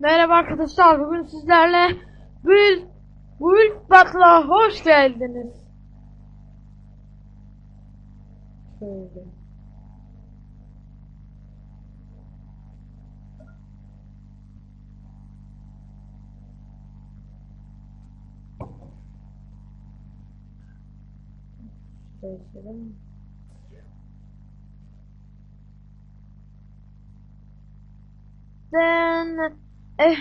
Merhaba arkadaşlar. Bugün sizlerle Bül Bül Batla hoş geldiniz. Şöyle. Değişelim. Den eh,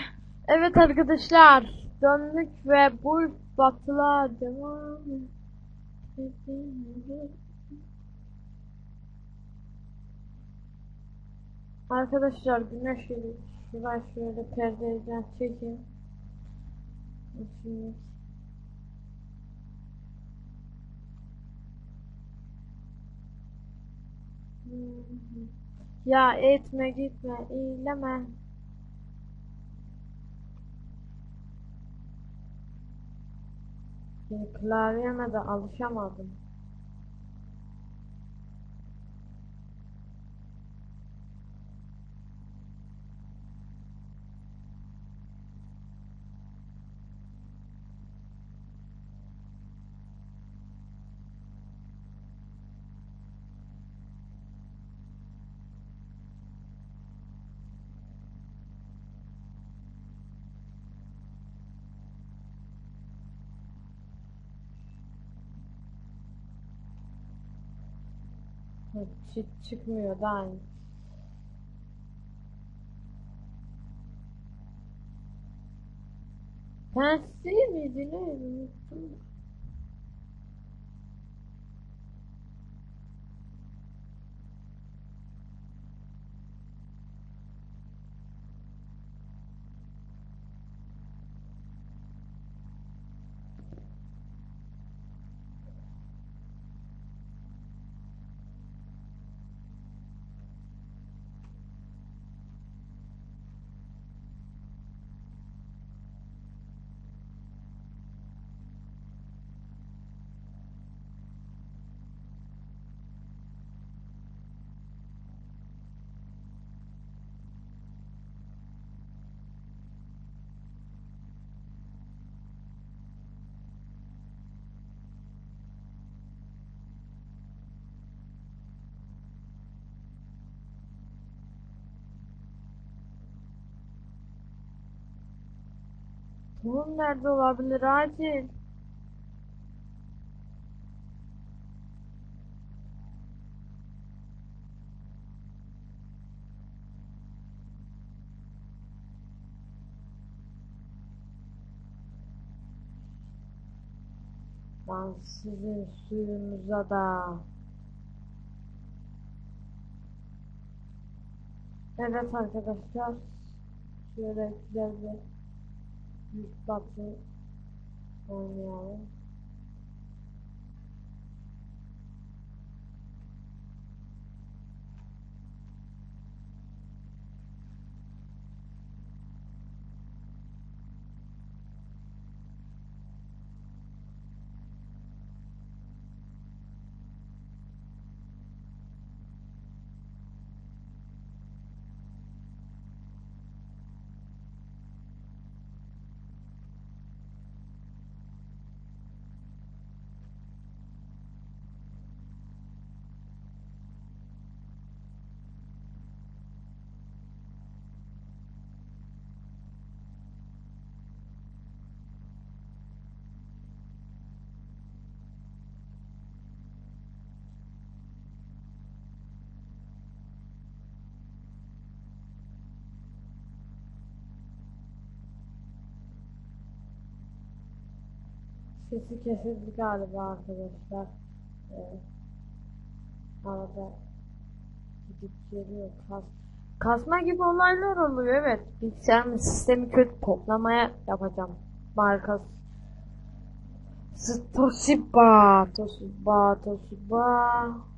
evet arkadaşlar döndük ve bu batıla devam. Arkadaşlar güneş geliyor. Şurayı şöyle perdeden çekin. Şimdi Ya etme gitme eyleme. Klavyeme de alışamadım. Çık çıkmıyor daha iyi. Pensil miydi neydi unuttum. Tohum nerede olabilir acil? Lan sizin suyunuza da. Evet arkadaşlar. Şöyle güzel bir 保持，我娘。Sesi kesildi galiba arkadaşlar. Ee, arada gidip geliyor kas. Kasma gibi olaylar oluyor evet. Bilgisayarımın sistemi kötü toplamaya yapacağım. Markası. Toshiba, Toshiba, Toshiba.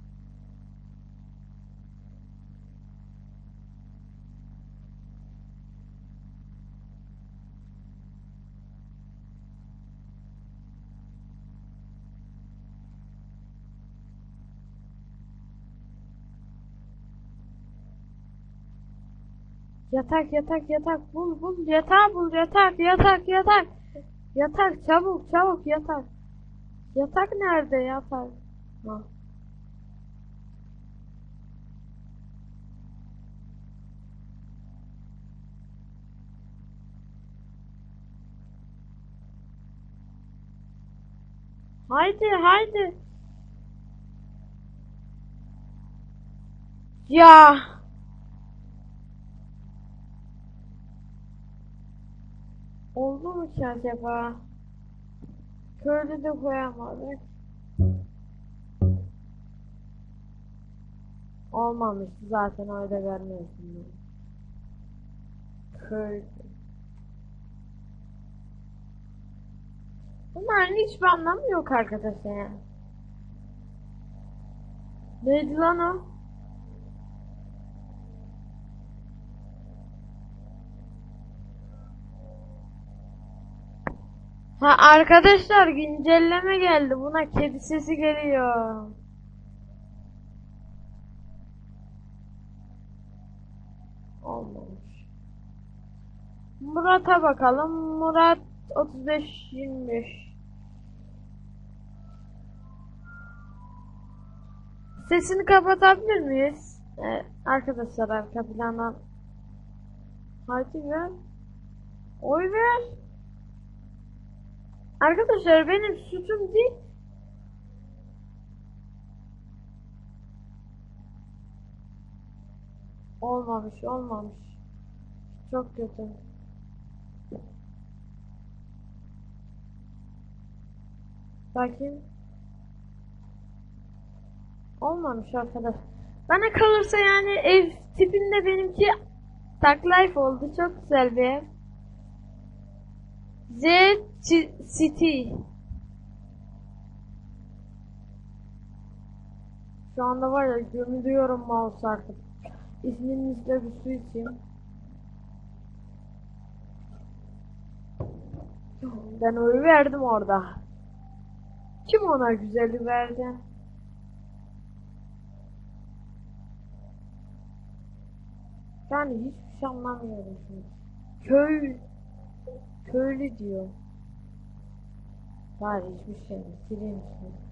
Yatak yatak yatak bul bul yatak bul yatak yatak yatak. Yatak çabuk çabuk yatak. Yatak nerede yatak? Ha. Haydi haydi. Ya. Oldu mu ki acaba? Köylü de koyamadık. Olmamış zaten öyle vermiyorsun. Köylü. Bunların hiçbir anlamı yok arkadaşlar. Neydi lan o? Ha arkadaşlar güncelleme geldi. Buna kedi sesi geliyor. Olmamış. Murat'a bakalım. Murat 35 25. Sesini kapatabilir miyiz? Ee, arkadaşlar arka plandan Hadi ver. Oy ver. Arkadaşlar benim sütüm değil. Olmamış, olmamış. Çok kötü. Bakayım. Olmamış arkadaş. Bana kalırsa yani ev tipinde benimki Tag Life oldu. Çok güzel bir ev. Z Ci- City. Şu anda var ya gömülüyorum mouse artık. İzninizle bir su içeyim. Ben oyu verdim orada. Kim ona güzeli verdi? Yani hiçbir şey anlamıyorum şimdi. Köy köylü diyor. Var hiçbir şey. Sileyim şimdi.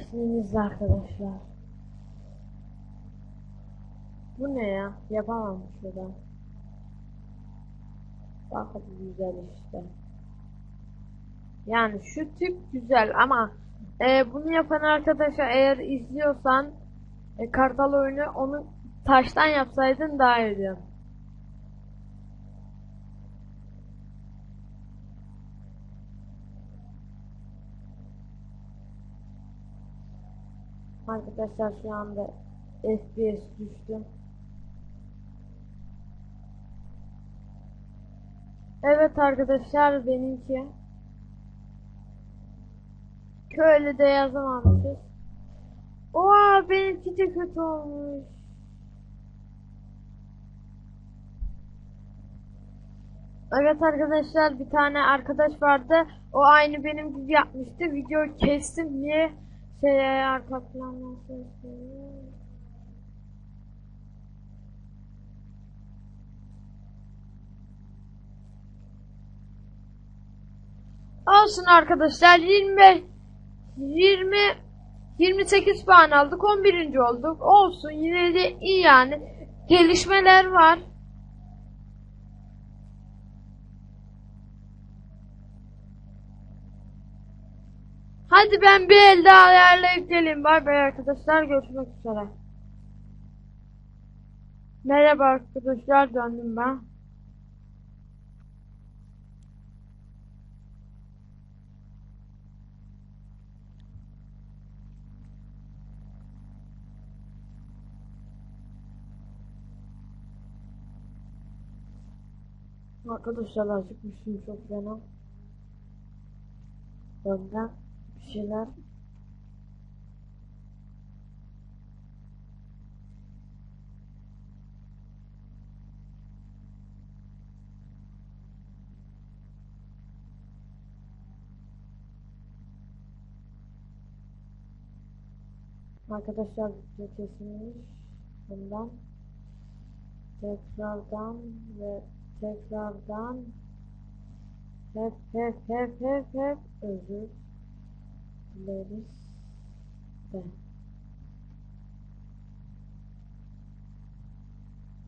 İsminiz arkadaşlar. Bu ne ya? Yapamam şurada. Bakın güzel işte. Yani şu tip güzel ama e, bunu yapan arkadaşa eğer izliyorsan e, kartal oyunu onu taştan yapsaydın daha iyiydi. Arkadaşlar şu anda FPS düştü. Evet arkadaşlar benimki. Köylü de yazamamışız. Oha benimki de kötü olmuş. Evet arkadaşlar bir tane arkadaş vardı. O aynı benim gibi yapmıştı. Videoyu kestim niye şey arka ses geliyor. Olsun arkadaşlar 25 20 28 puan aldık 11. olduk. Olsun yine de iyi yani. Gelişmeler var. Hadi ben bir el daha ayarlayıp geleyim. Bay bay arkadaşlar. Görüşmek üzere. Merhaba arkadaşlar. Döndüm ben. Arkadaşlar acıkmışım çok fena. Önden bir şeyler. Arkadaşlar video kesilmiş. Bundan tekrardan ve tekrardan hep hep hep hep hep özür dileriz de.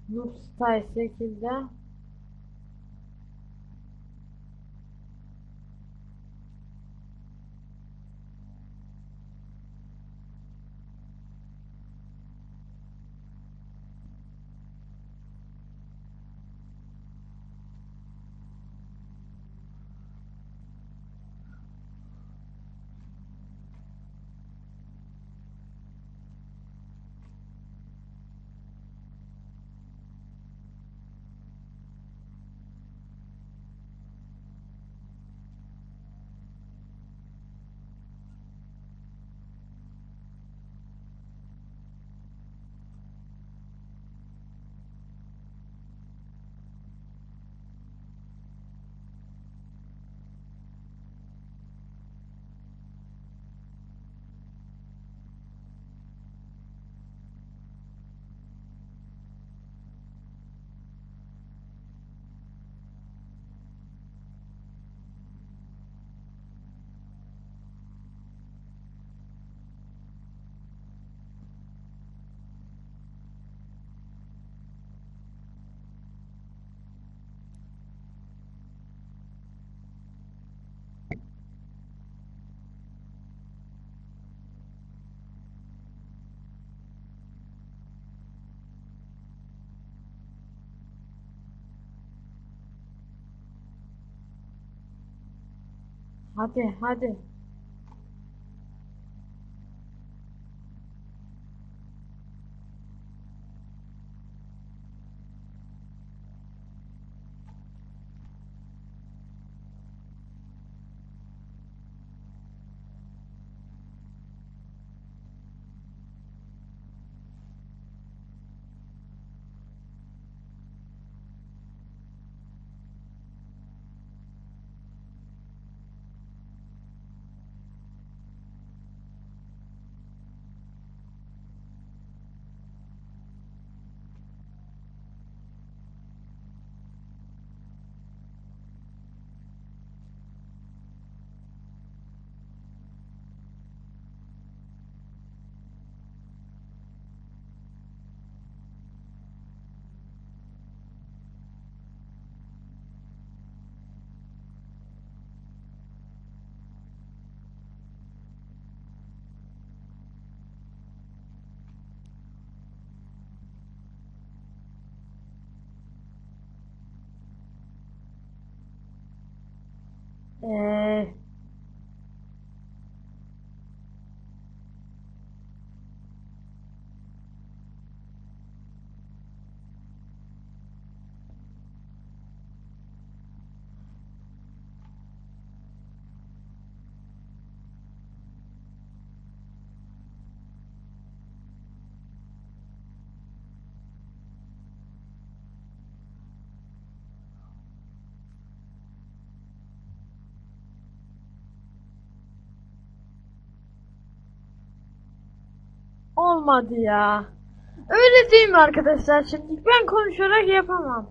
Style şekilde hadi hadi Ee, olmadı ya. Öyle değil mi arkadaşlar? Şimdi ben konuşarak yapamam.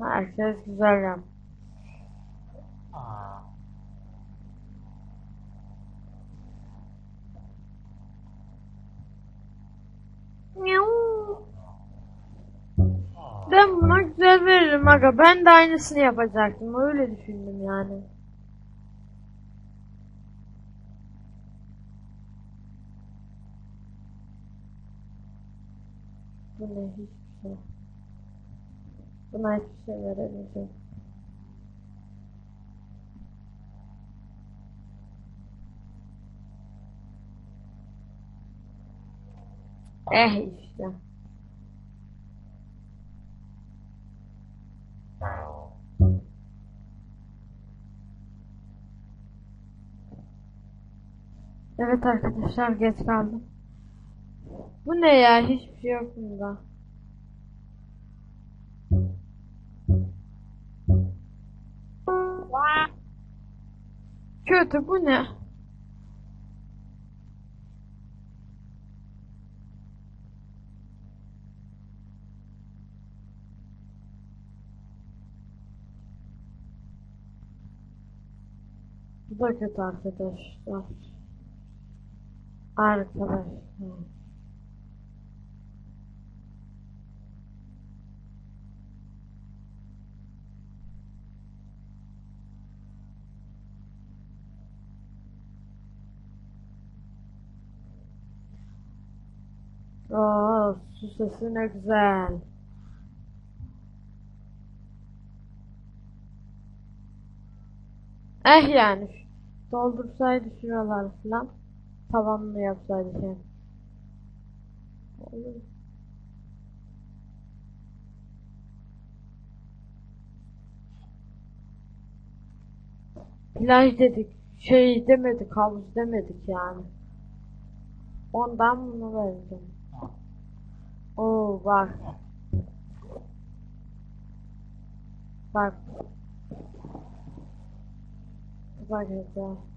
Herkes güzel yap. Veririm aga. Ben de aynısını yapacaktım. Öyle düşündüm yani. Bu ne hiçbir şey. Buna hiçbir şey veremeyeceğim. Eh işte. Evet arkadaşlar geç kaldım. Bu ne ya? Hiçbir şey yok bunda. Kötü bu ne? Bu da kötü arkadaşlar. Arkadaşlar. Oo, su sesi ne güzel. Eh yani. Doldursaydı şuralar falan. Tavanını yapsaydı şey. Olur. Plaj dedik. Şey demedik, havuz demedik yani. Ondan bunu verdim. Oo bak. Bak. Bak güzel.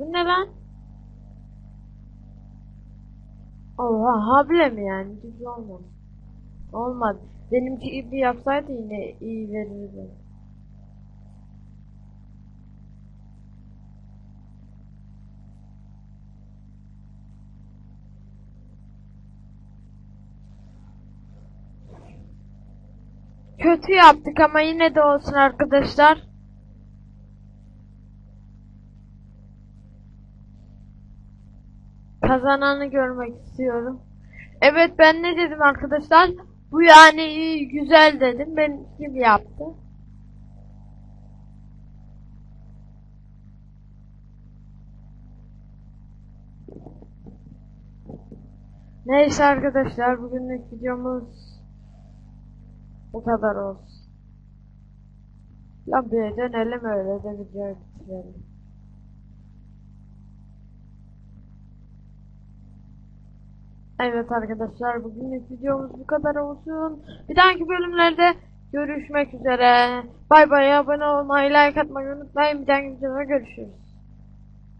Bu ne lan? Oha hable mi yani? Düz olmadı. Olmadı. Benimki gibi yapsaydı yine iyi verirdi. Kötü yaptık ama yine de olsun arkadaşlar. Kazananı görmek istiyorum. Evet ben ne dedim arkadaşlar? Bu yani iyi, güzel dedim. Ben gibi yaptı. Neyse arkadaşlar bugünlük videomuz bu kadar olsun. Lan bir dönelim öyle de videoyu bitirelim. Evet arkadaşlar bugünlük videomuz bu kadar olsun. Bir dahaki bölümlerde görüşmek üzere. Bay bay abone olmayı, like atmayı unutmayın. Bir dahaki videoda görüşürüz.